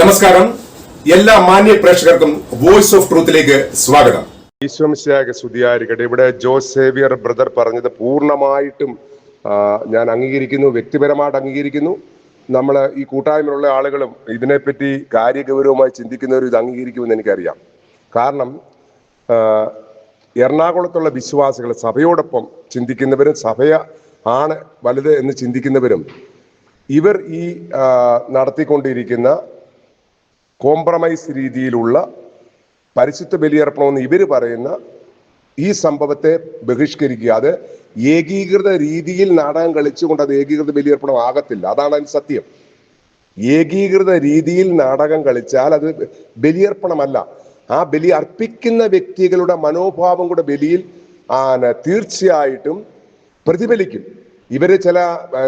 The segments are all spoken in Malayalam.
നമസ്കാരം. എല്ലാ മാന്യ പ്രേക്ഷകർക്കും വോയിസ് ഓഫ് ട്രൂത്തിലേക്ക് സ്വാഗതം. സ്തുതിയായിരിക്കട്ടെ. ഇവിടെ ജോസ് സേവിയർ ബ്രദർ പറഞ്ഞത് പൂർണമായിട്ടും ഞാൻ അംഗീകരിക്കുന്നു വ്യക്തിപരമായിട്ട് അംഗീകരിക്കുന്നു. നമ്മൾ ഈ കൂട്ടായ്മയിലുള്ള ആളുകളും ഇതിനെപ്പറ്റി കാര്യഗൗരവമായി ചിന്തിക്കുന്നവരും ഇത് അംഗീകരിക്കുമെന്ന് എനിക്കറിയാം. കാരണം എറണാകുളത്തുള്ള വിശ്വാസികൾ സഭയോടൊപ്പം ചിന്തിക്കുന്നവരും സഭയ ആണ് വലുത് എന്ന് ചിന്തിക്കുന്നവരും ഇവർ ഈ നടത്തിക്കൊണ്ടിരിക്കുന്ന കോംപ്രമൈസ് രീതിയിലുള്ള പരിശുദ്ധ ബലിയർപ്പണമെന്ന് ഇവർ പറയുന്ന ഈ സംഭവത്തെ ബഹിഷ്കരിക്കുക. അത് ഏകീകൃത രീതിയിൽ നാടകം കളിച്ചുകൊണ്ട് അത് ഏകീകൃത ബലിയർപ്പണം ആകത്തില്ല. അതാണ് അതിന് സത്യം. ഏകീകൃത രീതിയിൽ നാടകം കളിച്ചാൽ അത് ബലിയർപ്പണമല്ല. ആ ബലി അർപ്പിക്കുന്ന വ്യക്തികളുടെ മനോഭാവം കൂടെ ബലിയിൽ തീർച്ചയായിട്ടും പ്രതിഫലിക്കും. ഇവർ ചില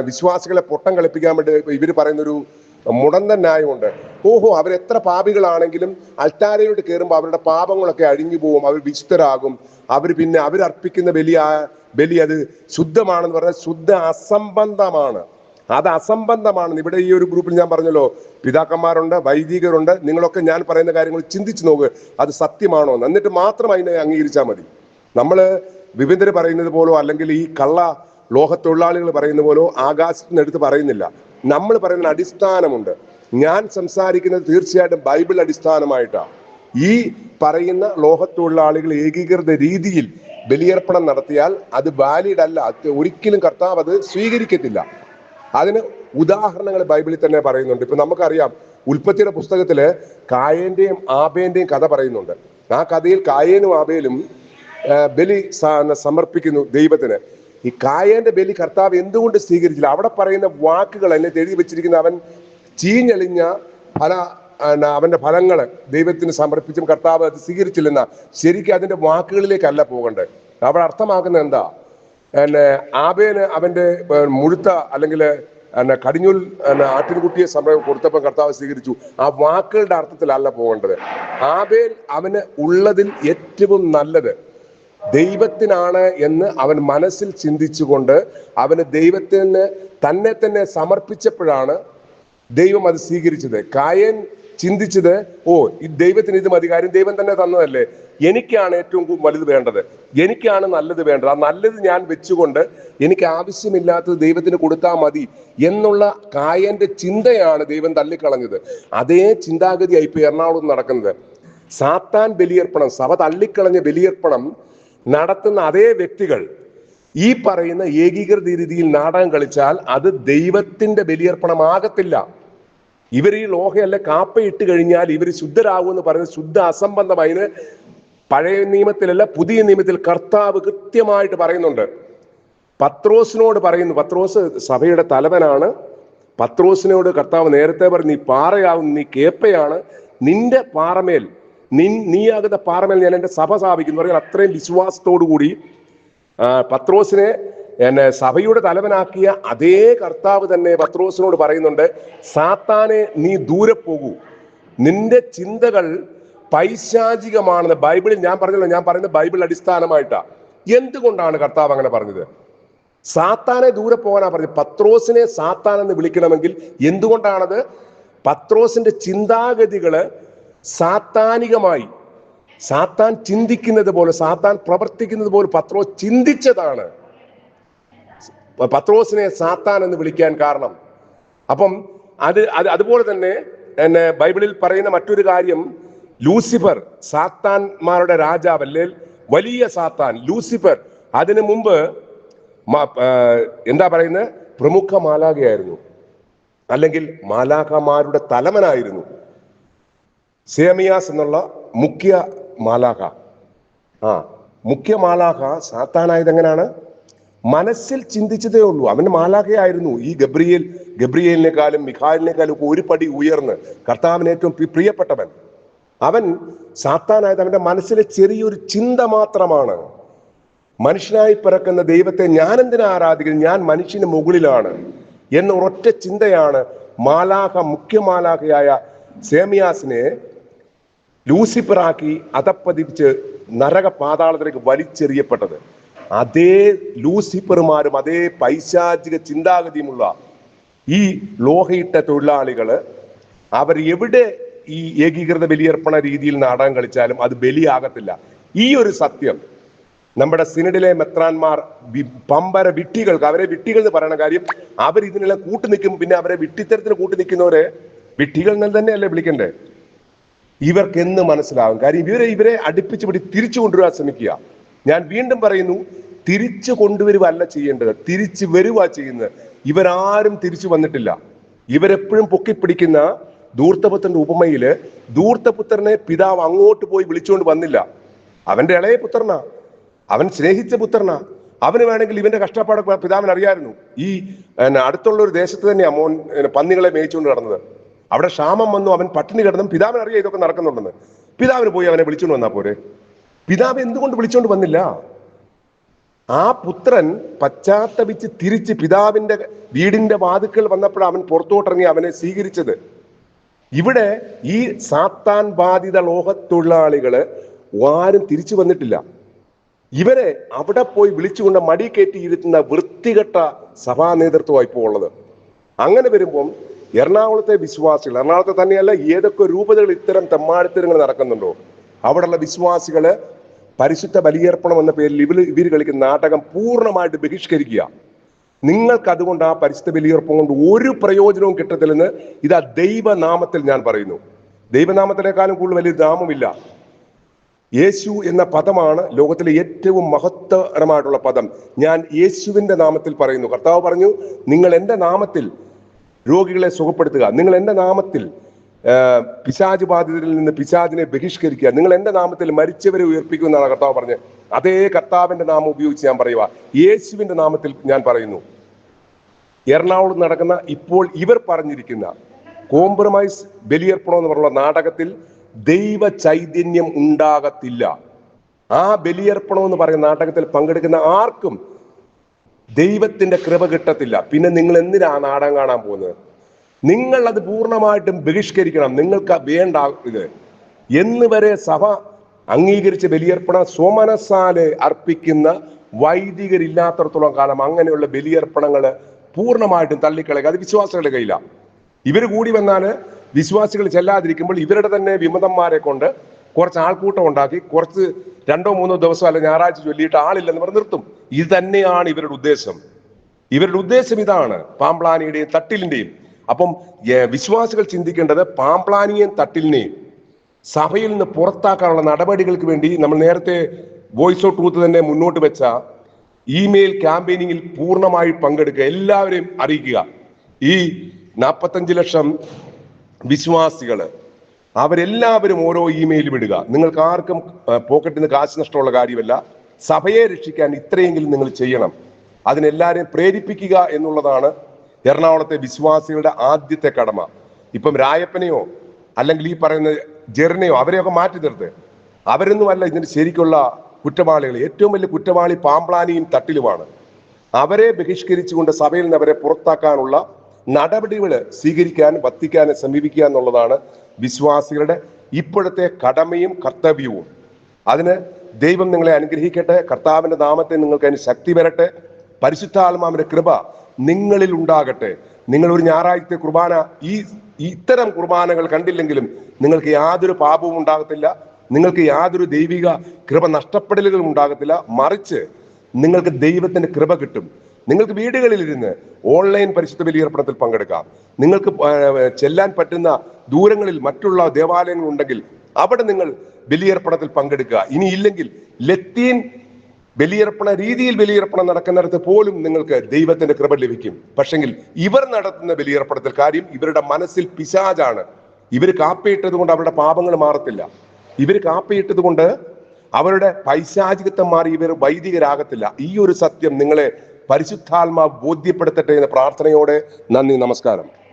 വിശ്വാസികളെ പൊട്ടം കളിപ്പിക്കാൻ വേണ്ടി ഇവർ പറയുന്നൊരു മുടന്ത ന്യായമുണ്ട്. ഓഹോ അവരെത്ര പാപികളാണെങ്കിലും അൽത്താരയിലോട്ട് കയറുമ്പോൾ അവരുടെ പാപങ്ങളൊക്കെ അഴിഞ്ഞു പോകും അവർ വിശുദ്ധരാകും. അവർ പിന്നെ അവരർപ്പിക്കുന്ന ബലി ബലി അത് ശുദ്ധമാണെന്ന് പറഞ്ഞാൽ ശുദ്ധ അസംബന്ധമാണ്. അത് അസംബന്ധമാണ് ഇവിടെ ഈ ഒരു ഗ്രൂപ്പിൽ ഞാൻ പറഞ്ഞല്ലോ. പിതാക്കന്മാരുണ്ട് വൈദികരുണ്ട്. നിങ്ങളൊക്കെ ഞാൻ പറയുന്ന കാര്യങ്ങൾ ചിന്തിച്ചു നോക്ക്. അത് സത്യമാണോ എന്ന്. എന്നിട്ട് മാത്രം അതിനെ അംഗീകരിച്ചാൽ മതി. നമ്മൾ വിവിധര് പറയുന്നത് പോലോ അല്ലെങ്കിൽ ഈ കള്ള ലോഹത്തൊഴിലാളികൾ പറയുന്ന പോലോ ആകാശത്തിന് എടുത്ത് പറയുന്നില്ല. നമ്മൾ പറയുന്ന അടിസ്ഥാനമുണ്ട്. ഞാൻ സംസാരിക്കുന്നത് തീർച്ചയായിട്ടും ബൈബിൾ അടിസ്ഥാനമായിട്ടാണ് ഈ പറയുന്ന ലോഹത്തൊഴിലാളികൾ ഏകീകൃത രീതിയിൽ ബലിയർപ്പണം നടത്തിയാൽ അത് വാലിഡ് അല്ല. ഒരിക്കലും കർത്താവ് അത് സ്വീകരിക്കത്തില്ല. അതിന് ഉദാഹരണങ്ങൾ ബൈബിളിൽ തന്നെ പറയുന്നുണ്ട്. ഇപ്പൊ നമുക്കറിയാം ഉൽപ്പത്തിയുടെ പുസ്തകത്തിൽ കായേന്റെയും ആബേന്റെയും കഥ പറയുന്നുണ്ട്. ആ കഥയിൽ കായേനും ആബേലും ബലി സമർപ്പിക്കുന്നു ദൈവത്തിന്. ഈ കായന്റെ ബലി കർത്താവ് എന്തുകൊണ്ട് സ്വീകരിച്ചില്ല? അവിടെ പറയുന്ന വാക്കുകൾ എന്നെ എഴുതി വെച്ചിരിക്കുന്ന അവൻ ചീഞ്ഞളിഞ്ഞ ആ, അവന്റെ ഫലങ്ങൾ ദൈവത്തിന് സമർപ്പിച്ചും കർത്താവ് അത് സ്വീകരിച്ചില്ലെന്ന ശരിക്കും അതിന്റെ വാക്കുകളിലേക്കല്ല പോകേണ്ടത് അവിടെ അർത്ഥമാക്കുന്നത് എന്താ? പിന്നെ ആബേന് അവന്റെ മുഴുത്ത അല്ലെങ്കിൽ എന്നെ കടിഞ്ഞൂൽ എന്നെ ആട്ടിൻകുട്ടിയെ സമയം കൊടുത്തപ്പോൾ കർത്താവ് സ്വീകരിച്ചു. ആ വാക്കുകളുടെ അർത്ഥത്തിലല്ല പോകേണ്ടത്. ആബേൽ അവന് ഉള്ളതിൽ ഏറ്റവും നല്ലത് ദൈവത്തിനാണ് എന്ന് അവൻ മനസ്സിൽ ചിന്തിച്ചുകൊണ്ട് അവന് ദൈവത്തിന് തന്നെ തന്നെ സമർപ്പിച്ചപ്പോഴാണ് ദൈവം അത് സ്വീകരിച്ചത്. കായൻ ചിന്തിച്ചത് ഓ ഈ ദൈവത്തിന് ഇത് മതി. കാര്യം ദൈവം തന്നെ തന്നതല്ലേ. എനിക്കാണ് ഏറ്റവും വലുത് വേണ്ടത്. എനിക്കാണ് നല്ലത് വേണ്ടത്. ആ നല്ലത് ഞാൻ വെച്ചുകൊണ്ട് എനിക്ക് ആവശ്യമില്ലാത്തത് ദൈവത്തിന് കൊടുത്താൽ മതി എന്നുള്ള കായന്റെ ചിന്തയാണ് ദൈവം തള്ളിക്കളഞ്ഞത്. അതേ ചിന്താഗതിയായി ഇപ്പൊ എറണാകുളത്ത് നടക്കുന്നത്. സാത്താൻ ബലിയർപ്പണം സഭ തള്ളിക്കളഞ്ഞ ബലിയർപ്പണം നടത്തുന്ന അതേ വ്യക്തികൾ ഈ പറയുന്ന ഏകീകൃത രീതിയിൽ നാടകം കളിച്ചാൽ അത് ദൈവത്തിന്റെ ബലിയർപ്പണമാകത്തില്ല. ഇവർ ഈ ലോഹയല്ല കാപ്പയിട്ട് കഴിഞ്ഞാൽ ഇവർ ശുദ്ധരാകുമെന്ന് പറയുന്നത് ശുദ്ധ അസംബന്ധമായി പഴയ നിയമത്തിലല്ല പുതിയ നിയമത്തിൽ കർത്താവ് കൃത്യമായിട്ട് പറയുന്നുണ്ട്. പത്രോസിനോട് പറയുന്നു പത്രോസ് സഭയുടെ തലവനാണ്. പത്രോസിനോട് കർത്താവ് നേരത്തെ പറഞ്ഞു നീ പാറയാവും നീ കേപ്പയാണ്. നിന്റെ പാറമേൽ നിൻ നീയാകുന്ന പാറമേൽ ഞാൻ എന്റെ സഭ സ്ഥാപിക്കുന്നു പറഞ്ഞാൽ അത്രയും വിശ്വാസത്തോടു കൂടി പത്രോസിനെ എന്നെ സഭയുടെ തലവനാക്കിയ അതേ കർത്താവ് തന്നെ പത്രോസിനോട് പറയുന്നുണ്ട് സാത്താനെ നീ ദൂരെ പോകൂ. നിന്റെ ചിന്തകൾ പൈശാചികമാണെന്ന് ബൈബിളിൽ ഞാൻ പറഞ്ഞല്ലോ ഞാൻ പറയുന്നത് ബൈബിൾ അടിസ്ഥാനമായിട്ടാ. എന്തുകൊണ്ടാണ് കർത്താവ് അങ്ങനെ പറഞ്ഞത്? സാത്താനെ ദൂരെ പോകാനാ പറഞ്ഞത്. പത്രോസിനെ സാത്താൻ എന്ന് വിളിക്കണമെങ്കിൽ എന്തുകൊണ്ടാണത്? പത്രോസിന്റെ ചിന്താഗതികൾ സാത്താനികമായി സാത്താൻ ചിന്തിക്കുന്നത് പോലെ സാത്താൻ പ്രവർത്തിക്കുന്നത് പോലെ പത്രോസ് ചിന്തിച്ചതാണ്. പത്രോസിനെ സാത്താൻ എന്ന് വിളിക്കാൻ കാരണം. അപ്പം അത് അത് അതുപോലെ തന്നെ എന്നെ ബൈബിളിൽ പറയുന്ന മറ്റൊരു കാര്യം ലൂസിഫർ സാത്താൻമാരുടെ രാജാവ് വലിയ സാത്താൻ ലൂസിഫർ. അതിനു മുമ്പ് എന്താ പറയുന്നത്? പ്രമുഖ മാലാഖയായിരുന്നു. അല്ലെങ്കിൽ മാലാഖമാരുടെ തലവനായിരുന്നു സേമിയാസ് എന്നുള്ള മുഖ്യ മാലാഖ. ആ മുഖ്യ മാലാഖ സാത്താനായത് എങ്ങനെയാണ് മനസ്സിൽ ചിന്തിച്ചതേ ഉള്ളൂ. അവൻ മാലാഖയായിരുന്നു. ഈ ഗബ്രിയേൽ ഗബ്രിയേലിനെക്കാളും മിഖാലിനേക്കാളും ഒക്കെ ഒരു പടി ഉയർന്ന് കർത്താവിന് ഏറ്റവും പ്രിയപ്പെട്ടവൻ. അവൻ സാത്താനായത് അവന്റെ മനസ്സിലെ ചെറിയൊരു ചിന്ത മാത്രമാണ്. മനുഷ്യനായി പിറക്കുന്ന ദൈവത്തെ ഞാൻ എന്തിനാ ആരാധിക്കുന്നു ഞാൻ മനുഷ്യന് മുകളിലാണ് എന്ന ഒറ്റ ചിന്തയാണ് മാലാഖ മുഖ്യ മാലാഖയായ സേമിയാസിനെ ലൂസിഫറാക്കി അതപ്പതിച്ച് നരക പാതാളത്തിലേക്ക് വലിച്ചെറിയപ്പെട്ടത്. അതേ ലൂസിഫർമാരും അതേ പൈശാചിക ചിന്താഗതിയുമുള്ള ഈ ലോഹയിട്ട തൊഴിലാളികൾ അവർ എവിടെ ഈ ഏകീകൃത ബലിയർപ്പണ രീതിയിൽ നാടകം കളിച്ചാലും അത് ബലിയാകത്തില്ല. ഈ ഒരു സത്യം നമ്മുടെ സിനഡിലെ മെത്രാന്മാർ പമ്പര വിട്ടികൾക്ക് അവരെ വിട്ടികൾ എന്ന് പറയുന്ന കാര്യം അവർ ഇതിനെല്ലാം കൂട്ടുനിൽക്കും പിന്നെ അവരെ വിട്ടിത്തരത്തിന് കൂട്ടു നിൽക്കുന്നവരെ വിട്ടികൾ എന്നാൽ തന്നെയല്ലേ വിളിക്കണ്ടേ? ഇവർക്ക് എന്ന് മനസ്സിലാവും. കാര്യം ഇവരെ ഇവരെ അടുപ്പിച്ച് പിടി തിരിച്ചു കൊണ്ടുവരാൻ ശ്രമിക്കുക. ഞാൻ വീണ്ടും പറയുന്നു തിരിച്ചു കൊണ്ടുവരുവല്ല ചെയ്യേണ്ടത്. തിരിച്ചു വരുക ചെയ്യുന്നത്. ഇവരാരും തിരിച്ചു വന്നിട്ടില്ല. ഇവരെപ്പോഴും പൊക്കിപ്പിടിക്കുന്ന ധൂർത്തപുത്രന്റെ ഉപമയിൽ ധൂർത്തപുത്രനെ പിതാവ് അങ്ങോട്ട് പോയി വിളിച്ചുകൊണ്ട് വന്നില്ല. അവന്റെ ഇളയ പുത്രനാ. അവൻ സ്നേഹിച്ച പുത്രനാ. അവന് വേണമെങ്കിൽ ഇവന്റെ കഷ്ടപ്പാടൊക്കെ പിതാവിന് അറിയായിരുന്നു ഈ അടുത്തുള്ള ഒരു ദേശത്ത് തന്നെയാണ് മോൻ പന്നികളെ മേയിച്ചുകൊണ്ട് നടന്നത്. അവിടെ ക്ഷാമം വന്നു അവൻ പട്ടിണി കിടന്നും പിതാവിന് അറിയാം ഇതൊക്കെ നടക്കുന്നുണ്ടെന്ന്. പിതാവിന് പോയി അവനെ വിളിച്ചുകൊണ്ട് വന്നാ പോരെ? പിതാവ് എന്തുകൊണ്ട് വിളിച്ചുകൊണ്ട് വന്നില്ല? ആ പുത്രൻ പശ്ചാത്തപിച്ച് തിരിച്ച് പിതാവിന്റെ വീടിന്റെ വാതുക്കൾ വന്നപ്പോഴാണ് അവൻ പുറത്തോട്ടിറങ്ങി അവനെ സ്വീകരിച്ചത്. ഇവിടെ ഈ സാത്താൻ ബാധിത ലോകത്തൊഴിലാളികൾ ആരും തിരിച്ചു വന്നിട്ടില്ല. ഇവരെ അവിടെ പോയി വിളിച്ചുകൊണ്ട് മടി കയറ്റിയിരുത്തുന്ന വൃത്തികെട്ട സഭാ നേതൃത്വമായി ഇപ്പോൾ ഉള്ളത്. അങ്ങനെ വരുമ്പം എറണാകുളത്തെ വിശ്വാസികൾ എറണാകുളത്തെ തന്നെയല്ല ഏതൊക്കെ രൂപതകൾ ഇത്തരം തെമ്മാടിത്തരങ്ങൾ നടക്കുന്നുണ്ടോ? അവിടെയുള്ള വിശ്വാസികൾ പരിശുദ്ധ ബലിയർപ്പണം എന്ന പേരിൽ ഇവർ ഇവർ കളിക്കുന്ന നാടകം പൂർണമായിട്ട് ബഹിഷ്കരിക്കുക. നിങ്ങൾക്ക് അതുകൊണ്ട് ആ പരിശുദ്ധ ബലിയർപ്പം കൊണ്ട് ഒരു പ്രയോജനവും കിട്ടത്തില്ലെന്ന് ഇതാ ദൈവനാമത്തിൽ ഞാൻ പറയുന്നു. ദൈവനാമത്തിനേക്കാളും കൂടുതൽ വലിയ നാമമില്ല യേശു എന്ന പദമാണ് ലോകത്തിലെ ഏറ്റവും മഹത്തരമായിട്ടുള്ള പദം. ഞാൻ യേശുവിന്റെ നാമത്തിൽ പറയുന്നു. കർത്താവ് പറഞ്ഞു നിങ്ങൾ എന്റെ നാമത്തിൽ രോഗികളെ സുഖപ്പെടുത്തുക. നിങ്ങൾ എന്റെ നാമത്തിൽ പിശാജ് ബാധിതരിൽ നിന്ന് പിശാജിനെ ബഹിഷ്കരിക്കുക. നിങ്ങൾ എന്റെ നാമത്തിൽ മരിച്ചവരെ ഉയർപ്പിക്കും എന്നാണ് കർത്താവ് പറഞ്ഞത്. അതേ കർത്താവിന്റെ നാമം ഉപയോഗിച്ച് ഞാൻ പറയുക യേശുവിന്റെ നാമത്തിൽ ഞാൻ പറയുന്നു. എറണാകുളം നടക്കുന്ന ഇപ്പോൾ ഇവർ പറഞ്ഞിരിക്കുന്ന കോംപ്രമൈസ് ബലിയർപ്പണം എന്ന് പറഞ്ഞ നാടകത്തിൽ ദൈവ ചൈതന്യം ഉണ്ടാകത്തില്ല. ആ ബലിയർപ്പണം എന്ന് പറയുന്ന നാടകത്തിൽ പങ്കെടുക്കുന്ന ആർക്കും ദൈവത്തിന്റെ കൃപ കിട്ടത്തില്ല. പിന്നെ നിങ്ങൾ എന്തിനാ നാടകം കാണാൻ പോകുന്നത്? നിങ്ങൾ അത് പൂർണമായിട്ടും ബഹിഷ്കരിക്കണം. നിങ്ങൾക്ക് വേണ്ട ഇത്. എന്ന് വരെ സഭ അംഗീകരിച്ച് ബലിയർപ്പണ സ്വമനസാൽ അർപ്പിക്കുന്ന വൈദികരില്ലാത്തടത്തോളം കാലം അങ്ങനെയുള്ള ബലിയർപ്പണങ്ങൾ പൂർണമായിട്ടും തള്ളിക്കളയുക. അത് വിശ്വാസികളുടെ കയ്യിലാണ് ഇവർ കൂടി വന്നാൽ വിശ്വാസികൾ ചെല്ലാതിരിക്കുമ്പോൾ ഇവരുടെ തന്നെ വിമതന്മാരെ കൊണ്ട് കുറച്ച് ആൾക്കൂട്ടം ഉണ്ടാക്കി കുറച്ച് രണ്ടോ മൂന്നോ ദിവസം അല്ല ഞായറാഴ്ച ചൊല്ലിയിട്ട് ആളില്ലെന്ന് പറഞ്ഞ് നിർത്തും. ഇത് തന്നെയാണ് ഇവരുടെ ഉദ്ദേശം. ഇവരുടെ ഉദ്ദേശം ഇതാണ് പാമ്പ്ലാനിയുടെയും തട്ടിലിന്റെയും. അപ്പം വിശ്വാസികൾ ചിന്തിക്കേണ്ടത് പാമ്പ്ലാനിയും തട്ടിലിനെയും സഭയിൽ നിന്ന് പുറത്താക്കാനുള്ള നടപടികൾക്ക് വേണ്ടി നമ്മൾ നേരത്തെ വോയിസ് ഓഫ് ട്രൂത്ത് തന്നെ മുന്നോട്ട് വെച്ച ഇമെയിൽ ക്യാമ്പയിനിങ്ങിൽ പൂർണമായി പങ്കെടുക്കുക എല്ലാവരെയും അറിയിക്കുക. ഈ നാൽപ്പത്തഞ്ച് ലക്ഷം വിശ്വാസികൾ അവരെല്ലാവരും ഓരോ ഇമെയിൽ വിടുക നിങ്ങൾക്ക് ആർക്കും പോക്കറ്റിൽ നിന്ന് കാശ് നഷ്ടമുള്ള കാര്യമല്ല. സഭയെ രക്ഷിക്കാൻ ഇത്രയെങ്കിലും നിങ്ങൾ ചെയ്യണം. അതിനെല്ലാവരെയും പ്രേരിപ്പിക്കുക എന്നുള്ളതാണ് എറണാകുളത്തെ വിശ്വാസികളുടെ ആദ്യത്തെ കടമ. ഇപ്പം രായപ്പനെയോ അല്ലെങ്കിൽ ഈ പറയുന്ന ജെറിനെയോ അവരെയൊക്കെ മാറ്റി നിർത്ത്. അവരൊന്നുമല്ല ഇതിന് ശരിക്കുള്ള കുറ്റവാളികൾ. ഏറ്റവും വലിയ കുറ്റവാളി പാമ്പ്ലാനിയും തട്ടിലുമാണ്. അവരെ ബഹിഷ്കരിച്ചുകൊണ്ട് സഭയിൽ നിന്ന് അവരെ പുറത്താക്കാനുള്ള നടപടികൾ സ്വീകരിക്കാൻ വത്തിക്കാനെ സമീപിക്കുക എന്നുള്ളതാണ് വിശ്വാസികളുടെ ഇപ്പോഴത്തെ കടമയും കർത്തവ്യവും. അതിന് ദൈവം നിങ്ങളെ അനുഗ്രഹിക്കട്ടെ. കർത്താവിന്റെ നാമത്തെ നിങ്ങൾക്ക് അതിന് ശക്തി വരട്ടെ. പരിശുദ്ധാത്മാവിന്റെ കൃപ നിങ്ങളിൽ ഉണ്ടാകട്ടെ. നിങ്ങൾ ഒരു ഞായറാഴ്ചത്തെ കുർബാന ഈ ഇത്തരം കുർബാനകൾ കണ്ടില്ലെങ്കിലും നിങ്ങൾക്ക് യാതൊരു പാപവും ഉണ്ടാകത്തില്ല. നിങ്ങൾക്ക് യാതൊരു ദൈവിക കൃപ നഷ്ടപ്പെടലുകളും ഉണ്ടാകത്തില്ല. മറിച്ച് നിങ്ങൾക്ക് ദൈവത്തിന്റെ കൃപ കിട്ടും. നിങ്ങൾക്ക് വീടുകളിൽ വീടുകളിലിരുന്ന് ഓൺലൈൻ പരിശുദ്ധ ബലിയർപ്പണത്തിൽ പങ്കെടുക്കാം. നിങ്ങൾക്ക് ചെല്ലാൻ പറ്റുന്ന ദൂരങ്ങളിൽ മറ്റുള്ള ദേവാലയങ്ങൾ ഉണ്ടെങ്കിൽ അവിടെ നിങ്ങൾ ബലിയർപ്പണത്തിൽ പങ്കെടുക്കുക. ഇനി ഇല്ലെങ്കിൽ ലത്തീൻ ബലിയർപ്പണ രീതിയിൽ ബലിയർപ്പണം നടക്കുന്നിടത്ത് പോലും നിങ്ങൾക്ക് ദൈവത്തിന്റെ കൃപ ലഭിക്കും. പക്ഷെങ്കിൽ ഇവർ നടത്തുന്ന ബലിയർപ്പണത്തിൽ കാര്യം ഇവരുടെ മനസ്സിൽ പിശാജാണ് ഇവർ കാപ്പയിട്ടത് കൊണ്ട് അവരുടെ പാപങ്ങൾ മാറത്തില്ല. ഇവർ കാപ്പയിട്ടത് കൊണ്ട് അവരുടെ പൈശാചികത്വം മാറി ഇവർ വൈദികരാകത്തില്ല. ഈ ഒരു സത്യം നിങ്ങളെ പരിശുദ്ധാത്മാ ബോധ്യപ്പെടുത്തട്ടെ എന്ന പ്രാർത്ഥനയോടെ നന്ദി നമസ്കാരം.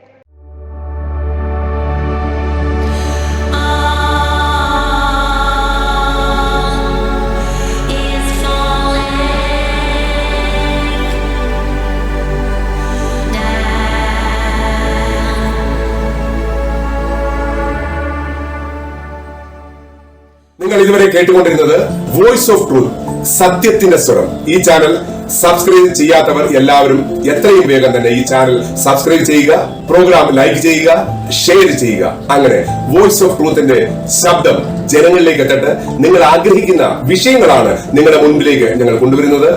കേട്ടുകൊണ്ടിരുന്നത് വോയിസ് ഓഫ് ട്രൂത്ത് സത്യത്തിന്റെ സ്വരം. ഈ ചാനൽ സബ്സ്ക്രൈബ് ചെയ്യാത്തവർ എല്ലാവരും എത്രയും വേഗം തന്നെ ഈ ചാനൽ സബ്സ്ക്രൈബ് ചെയ്യുക പ്രോഗ്രാം ലൈക്ക് ചെയ്യുക ഷെയർ ചെയ്യുക. അങ്ങനെ വോയിസ് ഓഫ് ട്രൂത്തിന്റെ ശബ്ദം ജനങ്ങളിലേക്ക് എത്തട്ടെ. നിങ്ങൾ ആഗ്രഹിക്കുന്ന വിഷയങ്ങളാണ് നിങ്ങളുടെ മുൻപിലേക്ക് ഞങ്ങൾ കൊണ്ടുവരുന്നത്.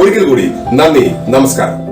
ഒരിക്കൽ കൂടി നന്ദി നമസ്കാരം.